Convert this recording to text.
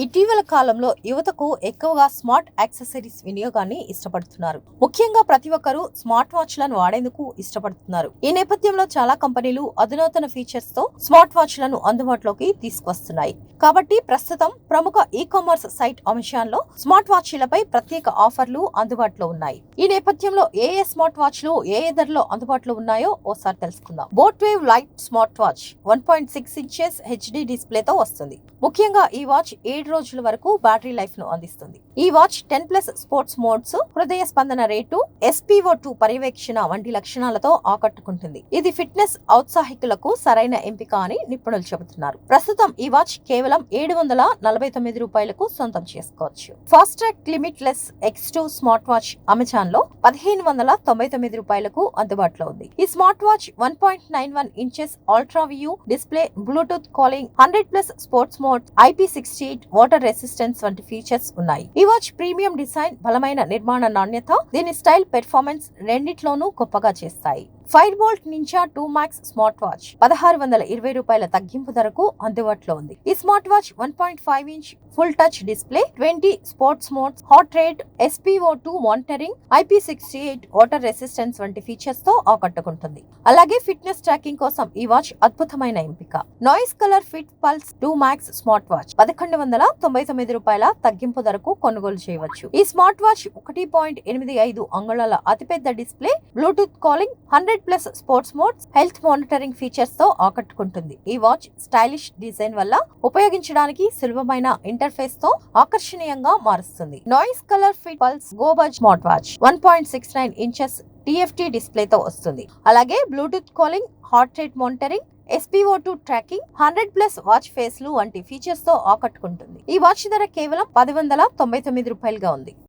ఇటీవల కాలంలో యువతకు ఎక్కువగా స్మార్ట్ యాక్సెసరీస్ వినియోగాన్ని ఇష్టపడుతున్నారు. ముఖ్యంగా ప్రతి ఒక్కరూ స్మార్ట్ వాచ్లను వాడేందుకు ఇష్టపడుతున్నారు. ఈ నేపథ్యంలో చాలా కంపెనీలు అధునాతన ఫీచర్స్తో స్మార్ట్ వాచ్లను అందుబాటులోకి తీసుకొస్తున్నాయి కాబట్టి ప్రస్తుతం ప్రముఖ ఈ కామర్స్ సైట్ అమెజాన్లో స్మార్ట్ వాచ్లపై ప్రత్యేక ఆఫర్లు అందుబాటులో ఉన్నాయి. ఈ నేపథ్యంలో ఏ ఏ స్మార్ట్ వాచ్లు ఏ ఏ ధరలో అందుబాటులో ఉన్నాయో ఓసారి తెలుసుకుందాం. BoAt wave lite smart watch one point six inches HD డిస్ప్లేతో వస్తుంది. ముఖ్యంగా ఈ వాచ్ ఏడు రోజుల వరకు బ్యాటరీ లైఫ్ను అందిస్తుంది. ఈ watch ten plus sports modes హృదయ స్పందన రేటు ఎస్పీఓ టూ పర్యవేక్షణ వంటి లక్షణాలతో ఆకట్టుకుంటుంది. ఇది ఫిట్నెస్ ఔత్సాహికులకు సరైన ఎంపిక అని నిపుణులు చెబుతున్నారు. ప్రస్తుతం ఈ వాచ్ కేవలం ఏడు వందల నలభై తొమ్మిది రూపాయలకు సొంతం చేసుకోవచ్చు. Fastrack limitless X two smart watch అమెజాన్లో పదిహేను వందల తొంభై తొమ్మిది రూపాయలకు అందుబాటులో ఉంది. ఈ smart watch one point nine one inches ultra view display bluetooth calling hundred plus sports mode IP sixty eight water resistance వంటి ఫీచర్స్ ఉన్నాయి. ఈ వాచ్ ప్రీమియం డిజైన్ బలమైన నిర్మాణ నాణ్యత దీని స్టైల్ పెర్ఫార్మెన్స్ రెండిట్లోనూ గొప్పగా చేస్తాయి. Fire Boltt ninja two max smart watch పదహారు వందల ఇరవై రూపాయల తగ్గింపు ధరకు అందుబాటులో ఉంది. ఈ smart watch one point five inch full touch display twenty sports modes heart rate SPO two monitoring IP sixty eight water resistance వంటి ఫీచర్స్తో ఆకట్టుకుంటుంది. అలాగే ఫిట్నెస్ ట్రాకింగ్ కోసం ఈ వాచ్ అద్భుతమైన ఎంపిక. Noise ColorFit pulse two max smart watch పదకొండు వందల తొంభై తొమ్మిది రూపాయల తగ్గింపు ధరకు కొనుగోలు చేయవచ్చు. ఈ స్మార్ట్ వాచ్ ఒకటి పాయింట్ ఎనిమిది ఐదు అంగుళాల అతిపెద్ద display bluetooth calling hundred hundred plus sports modes health monitoring ఫీచర్స్తో ఆకట్టుకుంటుంది. ఈ వాచ్ స్టైలిష్ డిజైన్ వల్ల ఉపయోగించడానికి సులభమైన ఇంటర్ఫేస్తో ఆకర్షణీయంగా మారుస్తుంది. Noise ColorFit pulse go buzz smart watch one point six nine inches TFT డిస్ప్లేతో వస్తుంది. అలాగే bluetooth calling heart rate monitoring SPO two tracking hundred plus watch ఫేస్లు వంటి ఫీచర్స్తో ఆకట్టుకుంటుంది. ఈ వాచ్ ధర కేవలం పది వందల తొంభై తొమ్మిది రూపాయలుగా ఉంది.